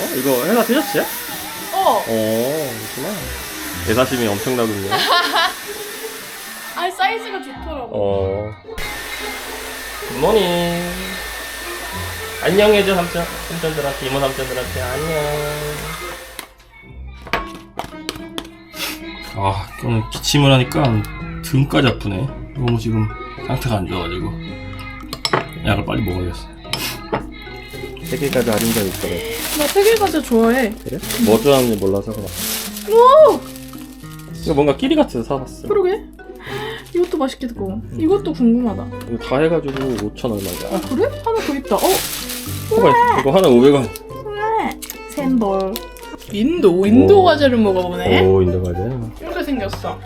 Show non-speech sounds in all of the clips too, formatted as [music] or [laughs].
어? 이거 해가 티셔츠야? 어. 어, 그렇구나. 대사심이 엄청나군요. [laughs] 아 사이즈가 좋더라고. 어. 굿모닝. 안녕해줘, 삼촌. 삼촌들한테, 이모 삼촌들한테 안녕. 아, 오늘 기침을 하니까 등까지 아프네. 너무 지금 상태가 안 좋아가지고. 약을 빨리 먹어야겠어. 세 개까지 할인자 있더래. 나 세계 과자 좋아해. 그래? 뭐 좋아하는지 몰라서 그래. 오. 이거 뭔가 끼리 같아서 사봤어. 그러게. 이것도 맛있겠다. 이것도 궁금하다. 이거 다 해가지고 5천 얼마야. 아 그래? 하나 더 있다. 어? 이거, 이거 하나 500원. 그래. 샌벌. 인도 인도 오. 과자를 먹어보네. 오, 인도 과자. 이렇게 생겼어.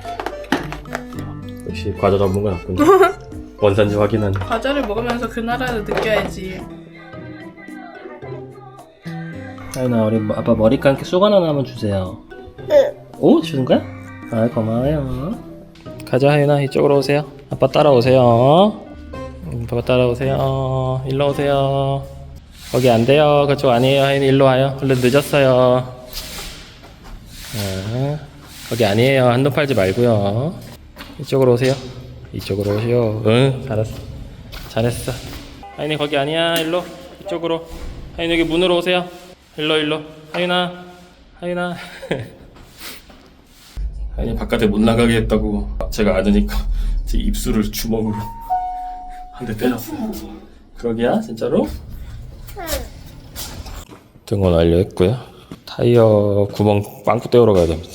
역시 과자 전문가 났군요. [laughs] 원산지 확인하는. 과자를 먹으면서 그 나라를 느껴야지. 하윤아, 우리 아빠 머리 감기 쑥 하나 나면 주세요. 오, 주는 거야? 아, 고마워요. 가자, 하윤아, 이쪽으로 오세요. 아빠 따라오세요. 음, 아빠 따라오세요. 일로 오세요. 거기 안 돼요. 그쪽 아니에요. 하윤이 일로 와요. 얼른 늦었어요. 아, 거기 아니에요. 한눈 팔지 말고요. 이쪽으로 오세요. 이쪽으로 오세요. 응, 잘했어. 잘했어. 하윤이 거기 아니야. 일로. 이쪽으로. 하윤이 여기 문으로 오세요. 일로 일로. 하윤아. 하윤아. [laughs] 하윤이 바깥에 못 나가게 했다고 제가 아느니까 제 입술을 주먹으로 한 대 때렸어요. 그러기야 진짜로? 등원 완료했고요. 타이어 구멍 빵꾸 떼우러 가야 됩니다.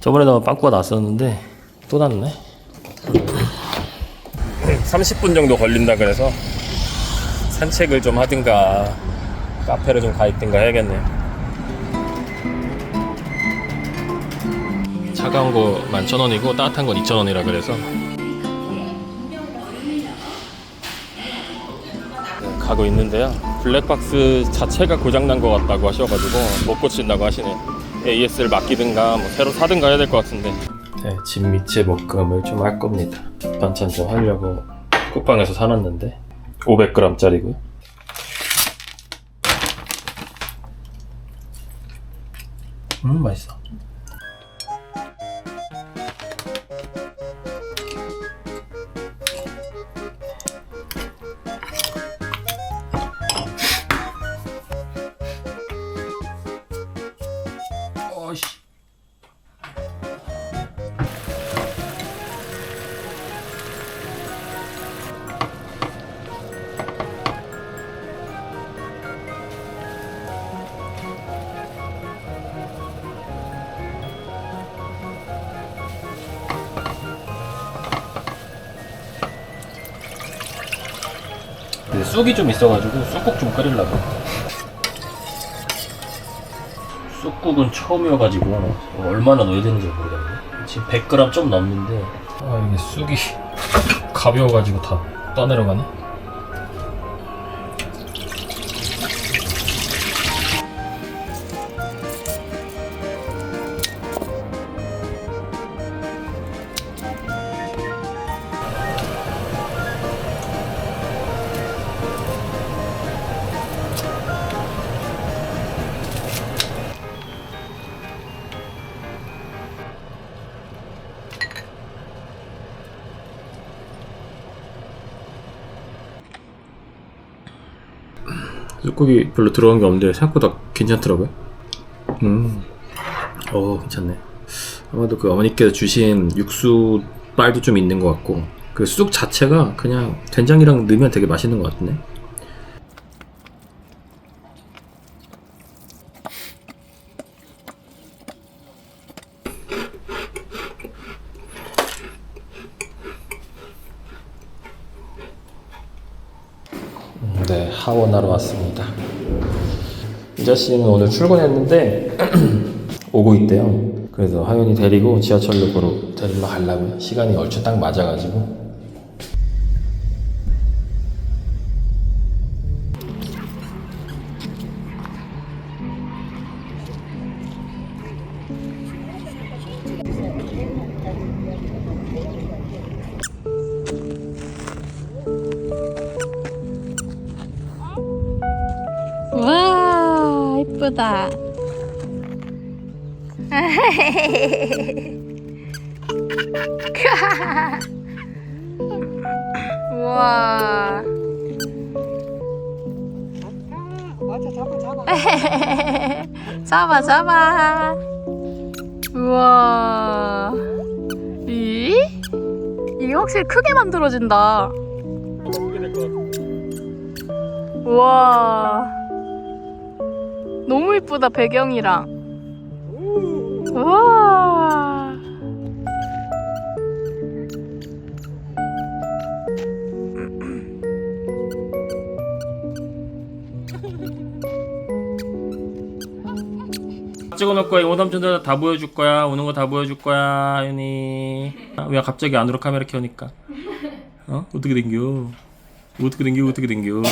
저번에도 빵꾸가 났었는데 또 났네. 30분 정도 걸린다 그래서 산책을 좀 하든가 카페를 좀 가 있든가 해야겠네요. 차가운 거 11,000원이고 따뜻한 건 2,000원이라 그래서 네, 가고 있는데요. 블랙박스 자체가 고장난 것 같다고 하셔가지고 못 고친다고 하시네요. AS를 맡기든가 뭐 새로 사든가 해야 될 것 같은데 네, 집 밑에 목금을 좀 할 겁니다. 반찬 좀 하려고 쿠팡에서 사놨는데 500g짜리고요. 음 맛있어. 근데 쑥이 좀 있어가지고 쑥국 좀 끓이려고. 쑥국은 처음이어가지고 얼마나 넣어야 되는지 모르겠네. 지금 100g 좀 넘는데 아 이게 쑥이 [laughs] 가벼워가지고 다 떠내려가네. 쑥국이 별로 들어간 게 없는데 생각보다 괜찮더라고요. 음, 어 괜찮네. 아마도 그 어머니께서 주신 육수 빨도 좀 있는 것 같고 그 쑥 자체가 그냥 된장이랑 넣으면 되게 맛있는 것. 네, 하원하러 왔습니다. 이자 씨는 오늘 출근했는데 [clears throat] 오고 있대요. 그래서 하윤이 데리고 지하철로 보러 데리러 가려고요. 시간이 얼추 딱 맞아가지고. [laughs] 우와. 맞아 잡아 잡아 [laughs] 잡아 잡아. 우와. 이? 이게 확실히 크게 만들어진다. 우와. 너무 이쁘다 배경이랑. 우와. 찍어놓을 거야. 오삼촌들 다 보여줄 거야. 오는 거 다 보여줄 거야 하윤이 아, 왜 갑자기 안으로 카메라 켜니까. 어? 어떻게 된겨? 어떻게 된겨? 어떻게 된겨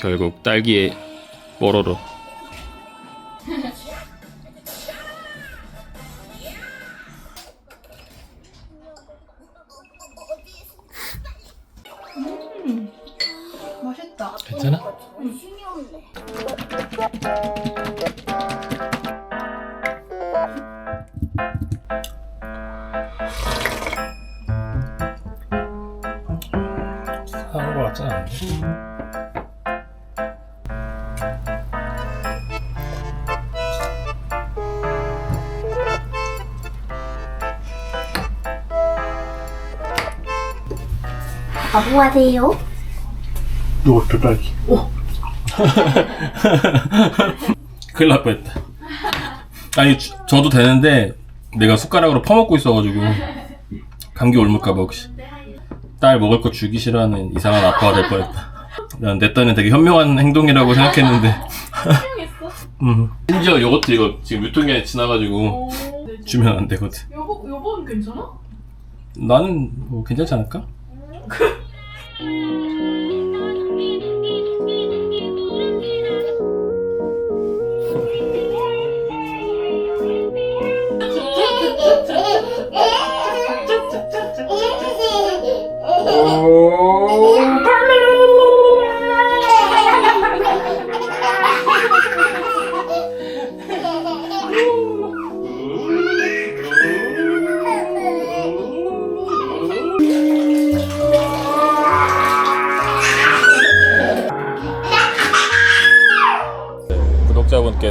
결국 딸기에 뽀로로 맛있다. 괜찮아? 사 아빠 뭐 하세요? 이것도 딸기 큰일 날 뻔했다 아니 주- 저도 되는데 내가 숟가락으로 퍼먹고 있어가지고 감기 옮을까봐 혹시 딸 먹을 거 주기 싫어하는 이상한 아빠가 될 뻔했다 난 내 딴엔 되게 현명한 행동이라고 생각했는데 [laughs] 음. 심지어 이것도 이거 지금 유통기한이 지나가지고 주면 안 되거든 여보 여보는 괜찮아? 나는 뭐 괜찮지 않을까? 구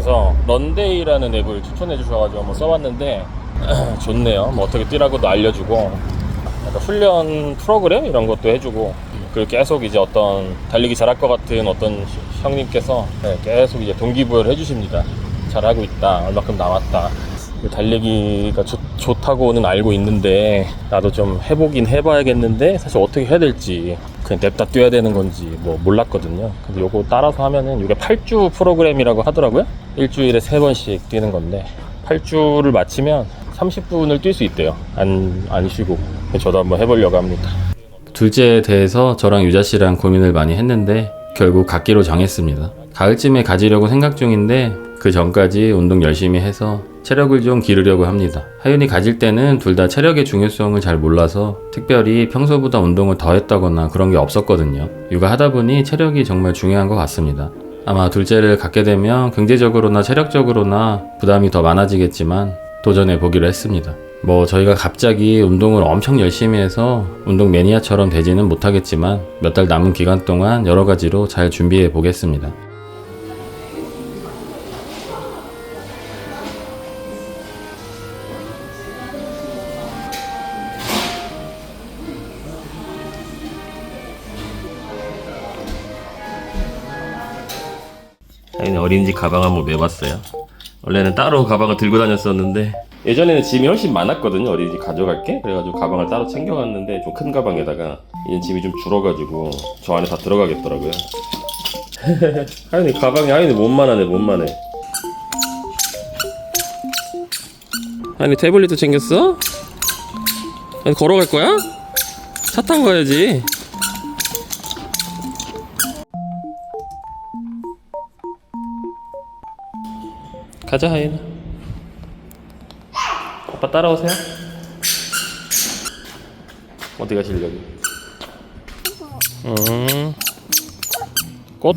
분께서 런데이라는 앱을 추천해 주셔가지고 한번 써봤는데 [clears throat] 좋네요. 뭐 어떻게 뛰라고도 알려주고 약간 훈련 프로그램 이런 것도 해주고 그리고 계속 이제 어떤 달리기 잘할 것 같은 어떤 시- 형님께서 네, 계속 이제 동기부여를 해주십니다. 잘하고 있다. 얼마큼 남았다. 그 달리기가 좋, 좋다고는 알고 있는데 나도 좀 해보긴 해봐야겠는데 사실 어떻게 해야 될지 그냥 냅다 뛰어야 되는 건지 뭐 몰랐거든요. 근데 요거 따라서 하면은 이게 8주 프로그램이라고 하더라고요. 일주일에 3번씩 뛰는 건데 8주를 마치면 30분을 뛸 수 있대요. 안, 안 쉬고. 저도 한번 해보려고 합니다. 둘째에 대해서 저랑 유자 씨랑 고민을 많이 했는데 결국 갖기로 정했습니다. 가을쯤에 가지려고 생각 중인데 그 전까지 운동 열심히 해서 체력을 좀 기르려고 합니다. 하윤이 가질 때는 둘 다 체력의 중요성을 잘 몰라서 특별히 평소보다 운동을 더 했다거나 그런 게 없었거든요. 육아하다 보니 체력이 정말 중요한 것 같습니다. 아마 둘째를 갖게 되면 경제적으로나 체력적으로나 부담이 더 많아지겠지만 도전해 보기로 했습니다. 뭐 저희가 갑자기 운동을 엄청 열심히 해서 운동 매니아처럼 되지는 못하겠지만 몇 달 남은 기간 동안 여러 가지로 잘 준비해 보겠습니다. 어린이집 가방 한번 매봤어요. 원래는 따로 가방을 들고 다녔었는데 예전에는 짐이 훨씬 많았거든요. 어린이집 가져갈게. 그래가지고 가방을 따로 챙겨갔는데 좀 큰 가방에다가 이제 짐이 좀 줄어가지고 저 안에 다 들어가겠더라고요. [laughs] 하연이 가방이 하연이 몸만하네 몸만해. 하연이 태블릿도 챙겼어? 아니 걸어갈 거야? 차 타고 가야지. 가자 하연아. 아빠 따라오세요. 어디 가시려고? 음. 꽃?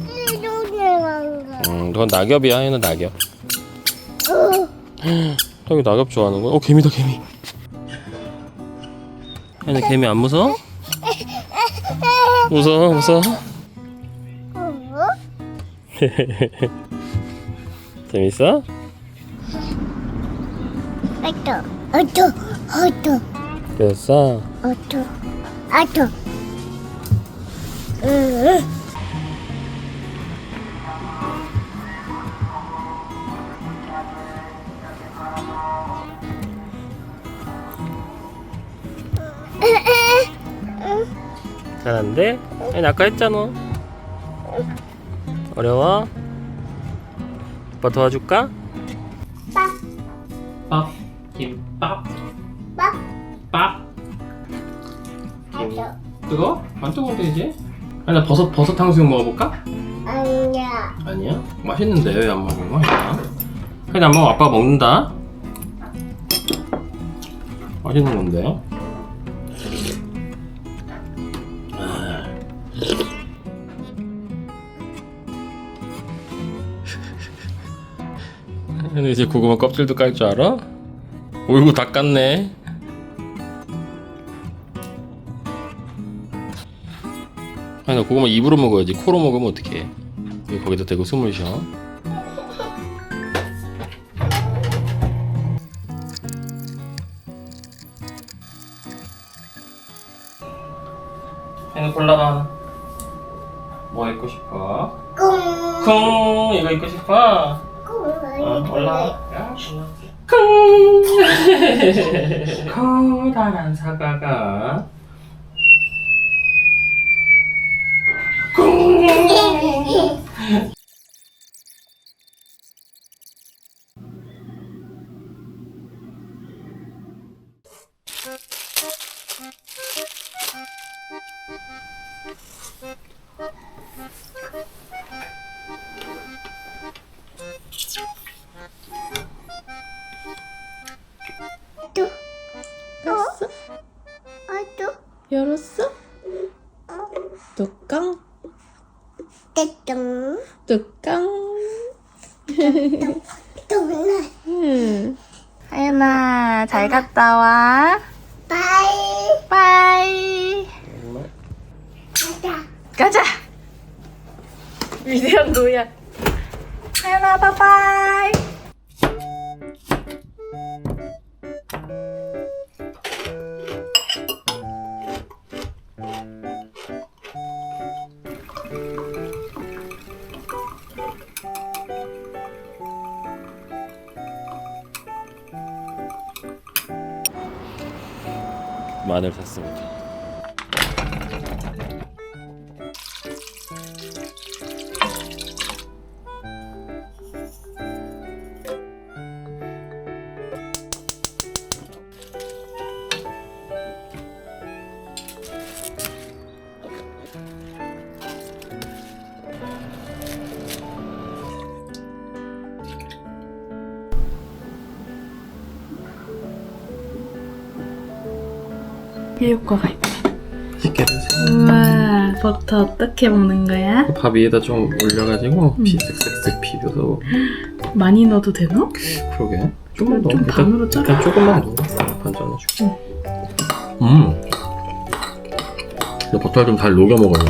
음, 그건 낙엽이야. 얘는 낙엽. 형이 낙엽 좋아하는 거야? 어, 개미다, 개미. 얘는 개미 안 무서워? 무서워, 무서워? [laughs] 재밌어? 어to, 어to, 그랬어? 어to, 어to. 응. 잘한데? 아니 아까 했잖아 어려워? 아빠 도와줄까? 빡. 밥 빡. 밥 어to. 뜨거? 안 뜨거운데 이제? 아니 나 버섯 버섯 탕수육 먹어볼까? 아니야. 아니야? 맛있는데 왜 안 먹는 거야? 아니 안 먹어 아빠가 먹는다 맛있는 건데 아. [laughs] 근데 이제 고구마 껍질도 깔 줄 알아? 어이구 다 깠네 아니 나 고구마 입으로 먹어야지 코로 먹으면 어떡해 왜 거기다 대고 숨을 쉬어? 해는 골라봐 뭐 입고 싶어? 꿍. 쿵 이거 입고 싶어? 꿍. 어, 올라와. 쿵! 커다란 사과가 [laughs] 또. 열었어? 뚜껑 떼뚱. 뚜껑 뚱. 음. 하연아 잘 갔다 와 빠이. 빠이 가자. 가자 위대한 노야 하연아 바이바이 마늘 샀습니다. 이 효과가 있다 드세요. 우와 버터 어떻게 먹는 거야? 밥 위에다 좀 올려가지고 피 쓱쓱쓱 비벼서. 많이 넣어도 되나? 그러게. 조금 더. 좀 일단, 반으로 자르 일단 조금만 넣어 반 잘라줄게. 음. 근데 버터 좀잘 녹여 먹어요.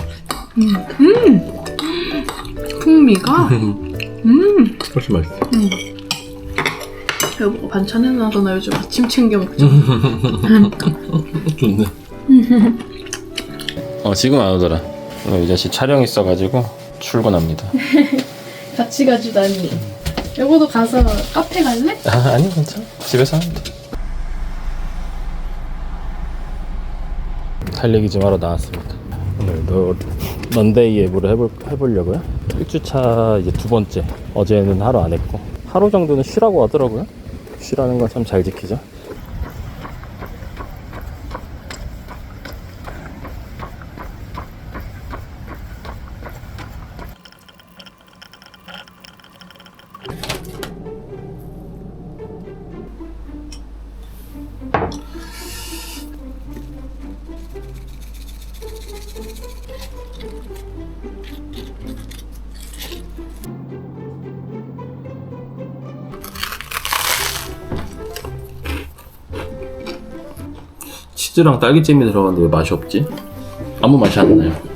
음. 음. 풍미가? [laughs] 음. 훨씬 맛있어 여보 반찬 해놔서 나 요즘 아침 챙겨 먹자 [laughs] 좋네. [laughs] 어 지금 안 오더라. 오늘 이 자식 촬영 있어가지고 출근합니다. [laughs] 같이 가주다니. 여보도 가서 카페 갈래? 아 아니 괜찮아. 집에서 하면 돼. 달리기 좀 하러 나왔습니다. 오늘도 런데이 앱으로 해볼, 해보려고요? 1주차 이제 두 번째. 어제는 하루 안 했고. 하루 정도는 쉬라고 하더라고요 쉬라는 걸참잘 지키죠 치즈랑 딸기잼이 들어갔는데 왜 맛이 없지? 아무 맛이 안 나요.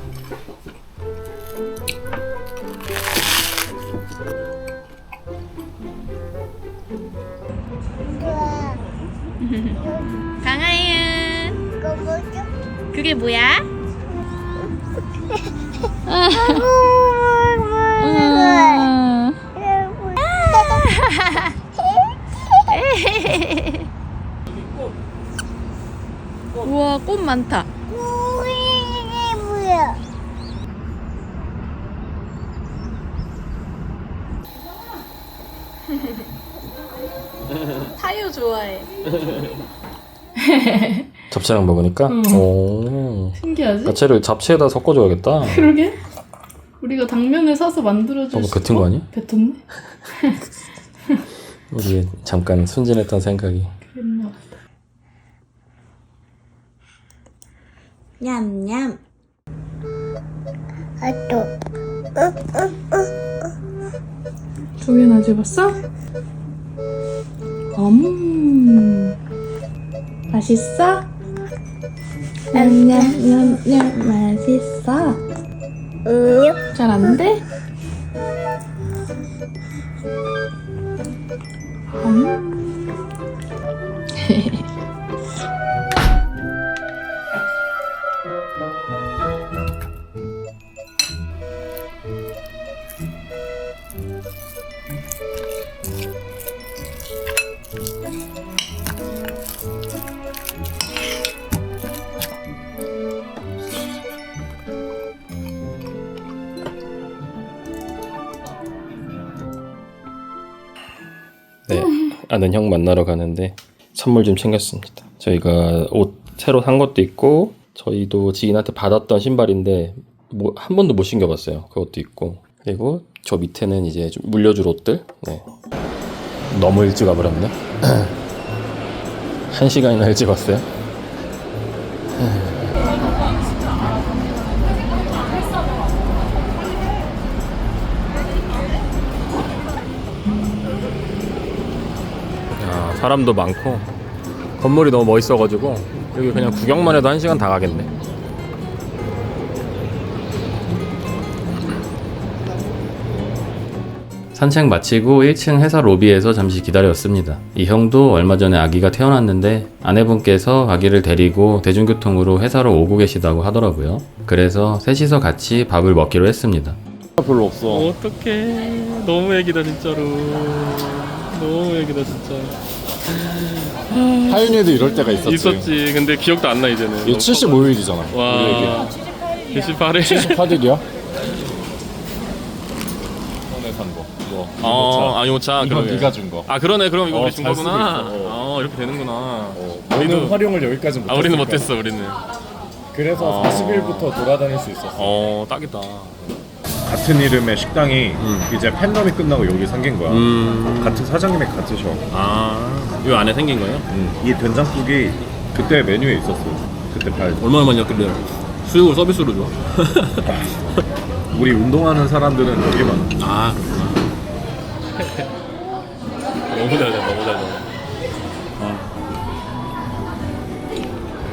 [laughs] 타요 좋아해. [laughs] 잡채랑 먹으니까? 오. 신기하지? 야채를 잡채에다 섞어줘야겠다. 그러게. 우리가 당면을 사서 만들어줄 너무 수. 뱉은 거 아니야? 뱉었네. [laughs] 우리 잠깐 순진했던 생각이. 그랬나 보다. 냠냠 아 또. 두 개나 집었어? 음. 맛있어? 냠냠냠냠 맛있어. 응. 잘안 돼? 음. [laughs] 아는 형 만나러 가는데 선물 좀 챙겼습니다. 저희가 옷 새로 산 것도 있고 저희도 지인한테 받았던 신발인데 뭐 한 번도 못 신겨봤어요. 그것도 있고 그리고 저 밑에는 이제 좀 물려줄 옷들. 네. 너무 일찍 와버렸네. [clears throat] 한 시간이나 일찍 왔어요. 사람도 많고 건물이 너무 멋있어가지고 여기 그냥 구경만 해도 한 시간 다 가겠네. 산책 마치고 1층 회사 로비에서 잠시 기다렸습니다. 이 형도 얼마 전에 아기가 태어났는데 아내분께서 아기를 데리고 대중교통으로 회사로 오고 계시다고 하더라고요. 그래서 셋이서 같이 밥을 먹기로 했습니다. 별로 없어. 어떡해. 너무 애기다 진짜로. 너무 애기다 진짜. 하윤이도 이럴 때가 있었지. 있었지. 근데 기억도 안 나 이제는. 얘 75일이잖아. 와. 78에. 78일이야? 전에 산 거. 뭐. 어, 아 요차 이건 그러게. 네가 준 거. 아 그러네. 그럼 이거 어, 우리 준잘 거구나. 쓰고 있어. 어, 이렇게 되는구나. 어, 너는 활용을 여기까지 못 아 우리는 못했어. 우리는. 그래서 아. 40일부터 돌아다닐 수 있었어. 어 딱이다. 같은 이름의 식당이 이제 팬덤이 끝나고 여기 생긴 거야. 음. 같은 사장님이 같으셔. 아 이 안에 생긴 거예요? 이 된장국이 그때 메뉴에 있었어. 그때 발. 얼마나 많이 였길래 수육을 서비스로 줘? [laughs] 우리 운동하는 사람들은 여기만. 아 그렇구나. 너무 잘 돼, 너무 잘 돼. 어.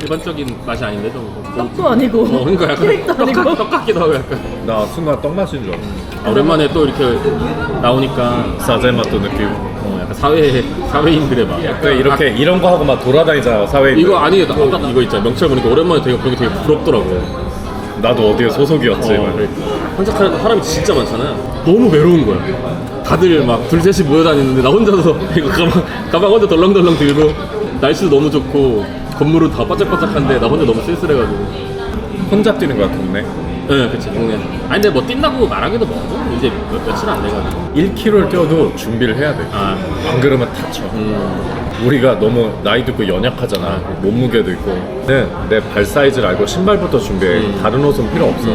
일반적인 맛이 아닌데 좀. 떡도 아니고. 어, 그러니까 약간 떡, 같- 떡 같기도 하고 약간. 나 순간 떡 마신 줄 알았어. 아, 오랜만에 또 이렇게 나오니까 사제 맛도 느끼고. 어, 약간 사회 사회인들의 맛. 그래 이렇게 이런 거 하고 막 돌아다니잖아 사회인. 이거 아니 나 아까 이거 있잖아 명찰 보니까 오랜만에 되게 그게 되게 부럽더라고. 나도 어디에 소속이었지. 어, 막. 그러니까. 혼자 타는 사람이 진짜 많잖아요. 너무 외로운 거야. 다들 막 둘셋이 모여 다니는데 나 혼자서 [laughs] 이거 가방 가방 혼자 덜렁덜렁 들고 날씨도 너무 좋고 건물은 다 바짝바짝한데 나 혼자 너무 쓸쓸해가지고. 혼자 뛰는 거야 동네. 네, 그치 동네. 아니 근데 뭐 뛴다고 말하기도 뭐하고 이제 몇, 며칠 안 돼가지고. 1km를 뛰어도 준비를 해야 돼. 아, 안 그러면 다쳐. 음, 우리가 너무 나이도 있고 연약하잖아. 몸무게도 있고. 근데 내발 사이즈를 알고 신발부터 준비해. 음. 다른 옷은 필요 없어.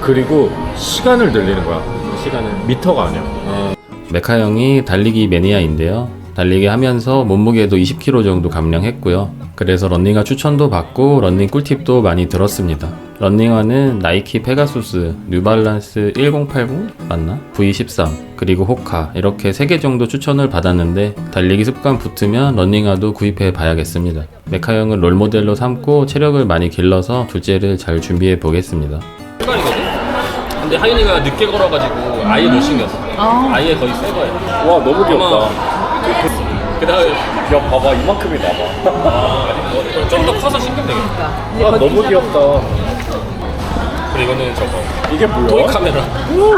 그리고 시간을 늘리는 거야. 시간은. 미터가 아니야. 메카 형이 달리기 매니아인데요. 달리기 하면서 몸무게도 20kg 정도 감량했고요. 그래서 런닝화 추천도 받고 런닝 꿀팁도 많이 들었습니다. 런닝화는 나이키 페가수스, 뉴발란스 1080 맞나? V13 그리고 호카 이렇게 3개 정도 추천을 받았는데 달리기 습관 붙으면 런닝화도 구입해 봐야겠습니다. 메카 형을 롤모델로 삼고 체력을 많이 길러서 둘째를 잘 준비해 보겠습니다. 순간이거든? 근데 하윤이가 늦게 걸어가지고 아예 못 신겼어. 아예 거의 새 거예요. 와 너무 귀엽다. 그 다음에 야 봐봐 이만큼이 나봐. 좀더 커서 신기면 되겠다. 아 너무 귀엽다. 그리고 이거는 저거 이게 뭐야? 돌 카메라.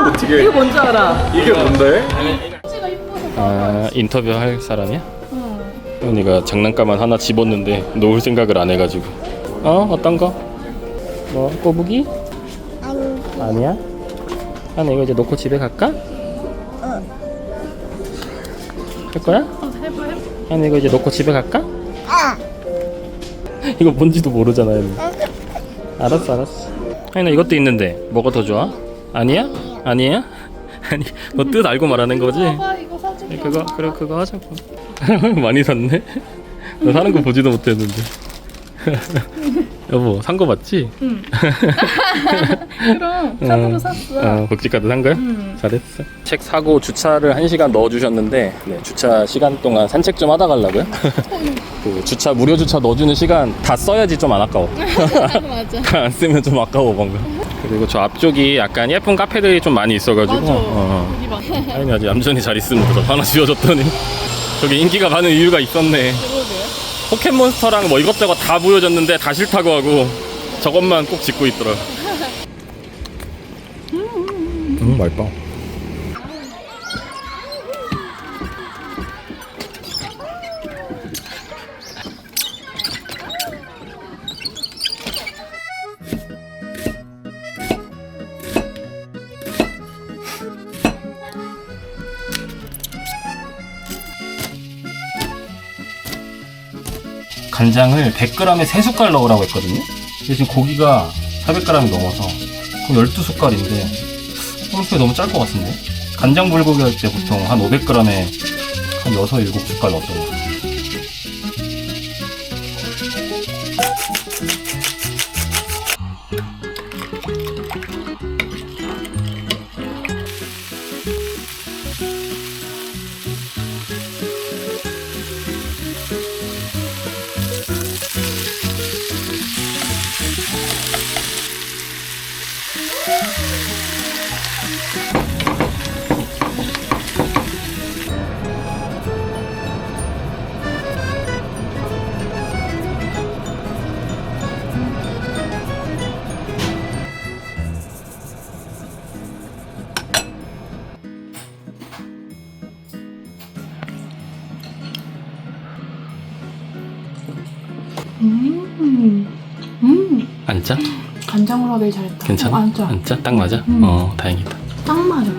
어떻게? 이게 뭔지 알아. 이게 뭔데? 아 인터뷰 할 사람이야? 하윤이가 장난감 하나 집었는데 놓을 생각을 안 해가지고. 어 어떤 거? 뭐 꼬부기? 아니. 아니야? 하나 이거 이제 놓고 집에 갈까? 할 거야? 어. 하나 이거 이제 놓고 집에 갈까? 아. 이거 뭔지도 모르잖아요. 알았어, 알았어. 하인아 이것도 있는데 뭐가 더 좋아? 아니야? 아니야? [laughs] 아니 너 뜻 알고 말하는 거지? 아 이거 사줄게. 그거 그래 그거 하자고. [laughs] 많이 샀네. 너 사는 거 보지도 못했는데. [laughs] 여보 산 거 맞지? [laughs] 그럼 카드로 샀어. 어, 복지카드 산 거야? 음. 잘했어. 책 사고 주차를 한 시간 넣어주셨는데 네, 주차 시간 동안 산책 좀 하다 가려고요. [laughs] 그 주차 무료 주차 넣어주는 시간 다 써야지 좀 안 아까워. 맞아. 안 쓰면 좀 아까워 뭔가. 그리고 저 앞쪽이 약간 예쁜 카페들이 좀 많이 있어가지고. 맞아. 어. 여기 봐. 아니 아직 얌전히 잘 있습니다. 하나 지워줬더니 저기 인기가 많은 이유가 있었네. 포켓몬스터랑 뭐 이것저것 다 보여줬는데 다 싫다고 하고 저것만 꼭 짓고 있더라. 음 맛있다. 간장을 100g에 3숟갈 넣으라고 했거든요. 근데 지금 고기가 400g이 넘어서 그럼 12숟갈인데 홈스에 너무 짤 것 같은데? 간장 불고기 할 때 보통 한 500g에 한 6, 7숟갈 넣었던 것 같아요. 간장으로 하길 잘했다. 괜찮아? 어. 안 짜? 딱 맞아? 음. 어 다행이다. 딱 맞아.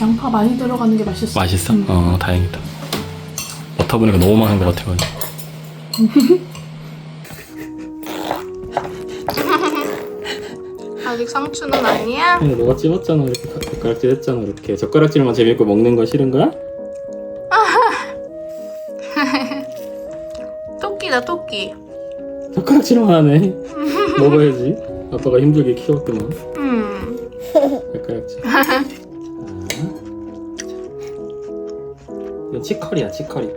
양파 많이 들어가는 게 맛있어. 맛있어? 음. 어 다행이다. 버터 보니까 너무 많은 것 같아가지고. [laughs] 아직 상추는 아니야? 근데 너가 찝었잖아 이렇게 젓가락질 했잖아 이렇게 젓가락질만 재밌고 먹는 거 싫은 거야? [laughs] 토끼다 토끼. 젓가락질만 하네 [laughs] 먹어야지 아빠가 힘들게 키웠구만 음. 젓가락질 아. 이건 치커리야 치커리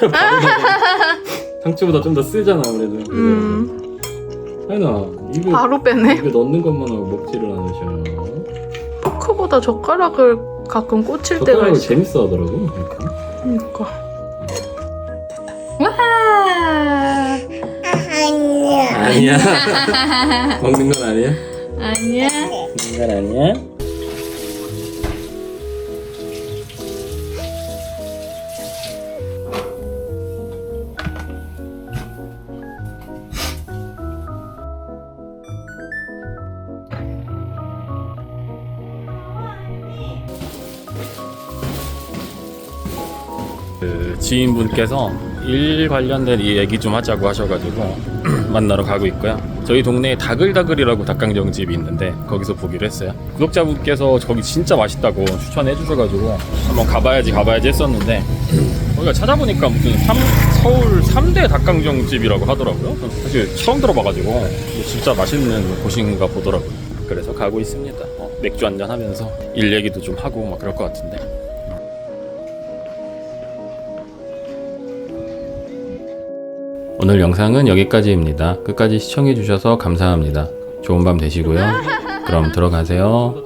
[laughs] 상추보다 좀 더 쓰잖아 아무래도 음. 하연아 이거 바로 빼네. 입에 넣는 것만 하고 먹지를 않으셔 포크보다 젓가락을 가끔 꽂힐 때가 젓가락을 있어. 재밌어 하더라고 그러니까. 그러니까. 아니야. [laughs] 먹는 건 아니야? 아니야. 먹는 건 아니야? 그 지인분께서 일 관련된 이 얘기 좀 하자고 하셔가지고 [clears throat] 만나러 가고 있고요. 저희 동네에 다글다글이라고 닭강정 집이 있는데 거기서 보기로 했어요. 구독자분께서 저기 진짜 맛있다고 추천해 주셔가지고 한번 가봐야지 가봐야지 했었는데 저희가 찾아보니까 무슨 삼, 서울 3대 닭강정 집이라고 하더라고요. 사실 처음 들어봐가지고 진짜 맛있는 곳인가 보더라고요. 그래서 가고 있습니다. 어, 맥주 한잔 하면서 일 얘기도 좀 하고 막 그럴 것 같은데. 오늘 영상은 여기까지입니다. 끝까지 시청해주셔서 감사합니다. 좋은 밤 되시고요. 그럼 들어가세요.